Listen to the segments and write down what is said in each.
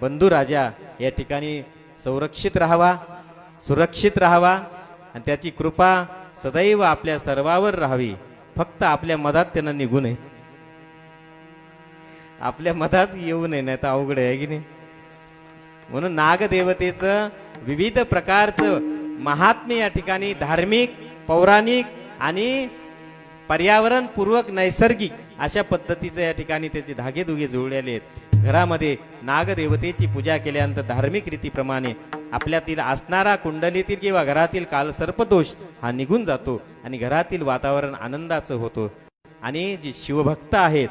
बंधू राजा या ठिकाणी संरक्षित राहावा सुरक्षित राहावा आणि त्याची कृपा सदैव आपल्या सर्वावर राहावी. फक्त आपल्या मधात त्यांना निघू नये. आपल्या मधात येऊ नये नाही तर अवघड आहे की नाही? म्हणून नागदेवतेचं विविध प्रकारचं महात्म्य या ठिकाणी धार्मिक पौराणिक आणि पर्यावरणपूर्वक नैसर्गिक अशा पद्धतीचं या ठिकाणी त्याचे धागेधुगे जुळलेले आहेत. घरामध्ये नागदेवतेची पूजा केल्यानंतर धार्मिक रीतीप्रमाणे आपल्यातील असणारा कुंडलीतील किंवा घरातील कालसर्पदोष हा निघून जातो आणि घरातील वातावरण आनंदाचं होतं. आणि जी शिवभक्त आहेत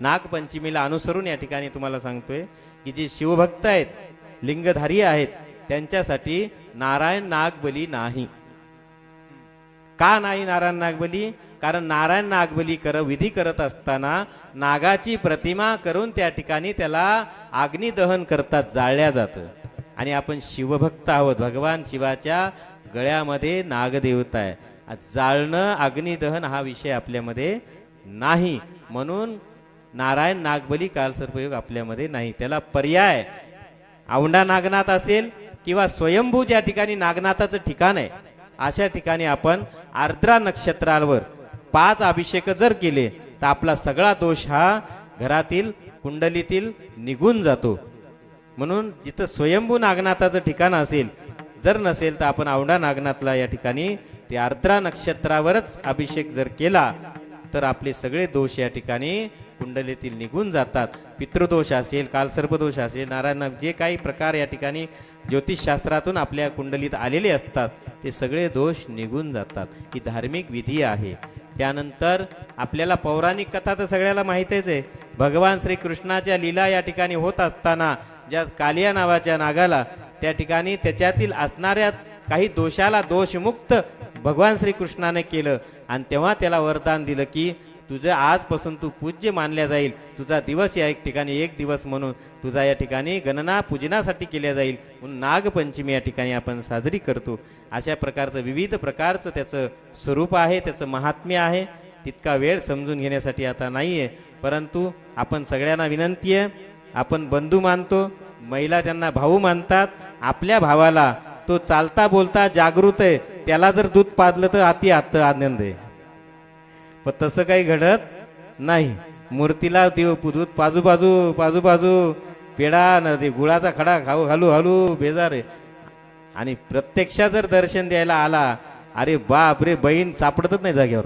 नागपंचमीला अनुसरून या ठिकाणी तुम्हाला सांगतोय की जे शिवभक्त आहेत लिंगधारी आहेत त्यांच्यासाठी नारायण नागबली नाही. का नाही नारायण नागबली? कारण नारायण नागबली कर विधी करत असताना नागाची प्रतिमा करून त्या ठिकाणी त्याला अग्निदहन करतात जाळल्या जातं. आणि आपण शिवभक्त आहोत. भगवान शिवाच्या गळ्यामध्ये नागदेवता आहे. जाळणं अग्निदहन हा विषय आपल्यामध्ये नाही. म्हणून नारायण नागबली कालसर्पयोग आपल्यामध्ये नाही. त्याला पर्याय औंढा नागनाथ असेल किंवा स्वयंभू ज्या ठिकाणी नागनाथाचं ठिकाण आहे अशा ठिकाणी आपण आर्द्रा नक्षत्रावर पाच अभिषेक जर केले तर आपला सगळा दोष हा घरातील कुंडलीतील निघून जातो. म्हणून जिथं स्वयंभू नागनाथाचं ठिकाण असेल जर नसेल तर आपण औंढा नागनाथला या ठिकाणी ते आर्द्रा नक्षत्रावरच अभिषेक जर केला तर आपले सगळे दोष या ठिकाणी कुंडलीतील निघून जातात. पितृदोष असेल कालसर्पदोष असेल नारायण जे काही प्रकार या ठिकाणी ज्योतिषशास्त्रातून आपल्या कुंडलीत आलेले असतात ते सगळे दोष निघून जातात. ही धार्मिक विधी आहे. त्यानंतर आपल्याला पौराणिक कथा तर सगळ्याला माहितीच आहे. भगवान श्रीकृष्णाच्या लीला या ठिकाणी होत असताना ज्या कालिया नावाच्या नागाला त्या ठिकाणी त्याच्यातील असणाऱ्या काही दोषाला दोषमुक्त भगवान श्रीकृष्णाने केलं. आणि तेव्हा त्याला वरदान दिलं की तुझं आजपासून तू पूज्य मानल्या जाईल. तुझा दिवस या एक ठिकाणी एक दिवस म्हणून तुझा या ठिकाणी गणना पूजनासाठी केल्या जाईल. म्हणून नागपंचमी या ठिकाणी आपण साजरी करतो. अशा प्रकारचं विविध प्रकारचं त्याचं स्वरूप आहे त्याचं महात्म्य आहे. तितका वेळ समजून घेण्यासाठी आता नाही आहे परंतु आपण सगळ्यांना विनंती आहे आपण बंधू मानतो महिला त्यांना भाऊ मानतात. आपल्या भावाला तो चालता बोलता जागृत आहे. त्याला जर दूध पाजलं तर अति आत्त आनंद आहे. पण तसं काही घडत नाही. मूर्तीला देव दूध पाजू बाजू पाजू बाजू पेढा न ते गुळाचा खडा खाऊ घालू घालू बेजार आणि प्रत्यक्षात जर दर्शन द्यायला आला अरे बाप रे बहीण सापडतच नाही जागेवर.